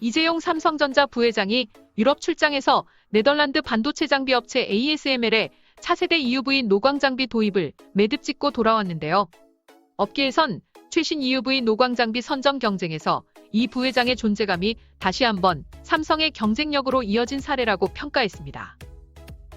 이재용 삼성전자 부회장이 유럽 출장에서 네덜란드 반도체 장비 업체 ASML의 차세대 EUV 노광 장비 도입을 매듭 짓고 돌아왔는데요. 업계에선 최신 EUV 노광 장비 선정 경쟁에서 이 부회장의 존재감이 다시 한번 삼성의 경쟁력으로 이어진 사례라고 평가했습니다.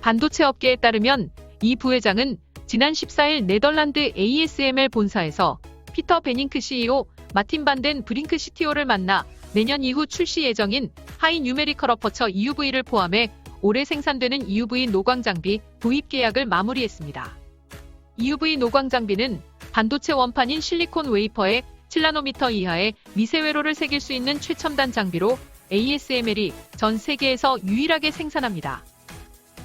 반도체 업계에 따르면 이 부회장은 지난 14일 네덜란드 ASML 본사에서 피터 베닝크 CEO, 마틴 반덴 브링크 CTO를 만나 내년 이후 출시 예정인 하이 뉴메리컬 어퍼처 EUV를 포함해 올해 생산되는 EUV 노광 장비 도입 계약을 마무리했습니다. EUV 노광 장비는 반도체 원판인 실리콘 웨이퍼에 7나노미터 이하의 미세 회로를 새길 수 있는 최첨단 장비로 ASML이 전 세계에서 유일하게 생산합니다.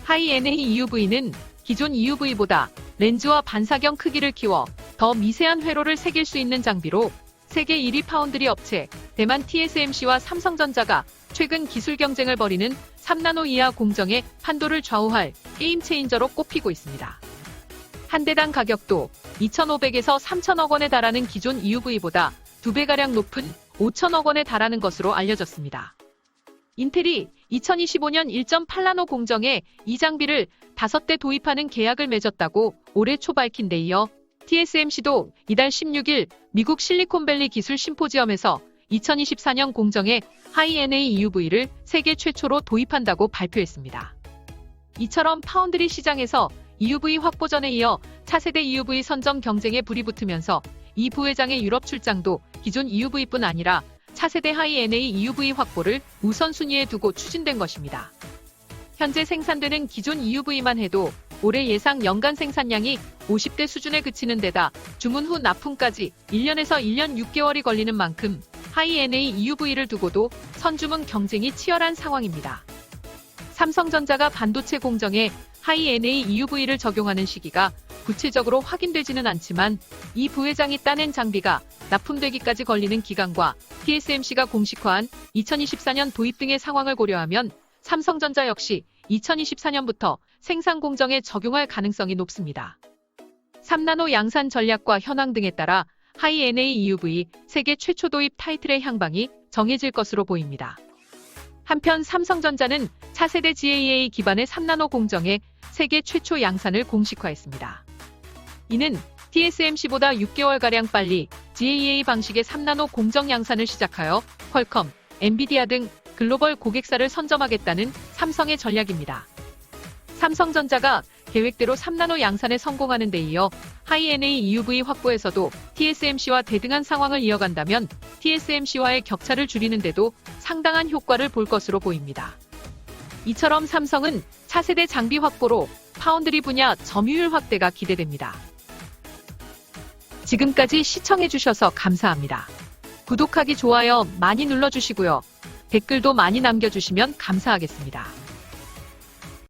하이 NA EUV는 기존 EUV보다 렌즈와 반사경 크기를 키워 더 미세한 회로를 새길 수 있는 장비로 세계 1위 파운드리 업체 대만 TSMC와 삼성전자가 최근 기술 경쟁을 벌이는 3나노 이하 공정의 판도를 좌우할 게임 체인저로 꼽히고 있습니다. 한 대당 가격도 2,500에서 3,000억 원에 달하는 기존 EUV보다 2배가량 높은 5,000억 원에 달하는 것으로 알려졌습니다. 인텔이 2025년 1.8나노 공정에 이 장비를 5대 도입하는 계약을 맺었다고 올해 초 밝힌 데 이어 TSMC도 이달 16일 미국 실리콘밸리 기술 심포지엄에서 2024년 공정에 하이 NA EUV를 세계 최초로 도입한다고 발표했습니다. 이처럼 파운드리 시장에서 EUV 확보 전에 이어 차세대 EUV 선점 경쟁에 불이 붙으면서 이 부회장의 유럽 출장도 기존 EUV뿐 아니라 차세대 하이 NA EUV 확보를 우선순위에 두고 추진된 것입니다. 현재 생산되는 기존 EUV만 해도 올해 예상 연간 생산량이 50대 수준에 그치는 데다 주문 후 납품까지 1년에서 1년 6개월이 걸리는 만큼 하이 NA EUV를 두고도 선주문 경쟁이 치열한 상황입니다. 삼성전자가 반도체 공정에 하이 NA EUV를 적용하는 시기가 구체적으로 확인되지는 않지만 이 부회장이 따낸 장비가 납품되기까지 걸리는 기간과 TSMC가 공식화한 2024년 도입 등의 상황을 고려하면 삼성전자 역시 2024년부터 생산 공정에 적용할 가능성이 높습니다. 3나노 양산 전략과 현황 등에 따라 하이 NA EUV 세계 최초 도입 타이틀의 향방이 정해질 것으로 보입니다. 한편 삼성전자는 차세대 GAA 기반의 3나노 공정에 세계 최초 양산을 공식화했습니다. 이는 TSMC보다 6개월가량 빨리 GAA 방식의 3나노 공정 양산을 시작하여 퀄컴, 엔비디아 등 글로벌 고객사를 선점하겠다는 삼성의 전략입니다. 삼성전자가 계획대로 3나노 양산에 성공하는 데 이어 하이 NA EUV 확보에서도 TSMC와 대등한 상황을 이어간다면 TSMC와의 격차를 줄이는 데도 상당한 효과를 볼 것으로 보입니다. 이처럼 삼성은 차세대 장비 확보로 파운드리 분야 점유율 확대가 기대됩니다. 지금까지 시청해주셔서 감사합니다. 구독하기, 좋아요 많이 눌러주시고요. 댓글도 많이 남겨주시면 감사하겠습니다.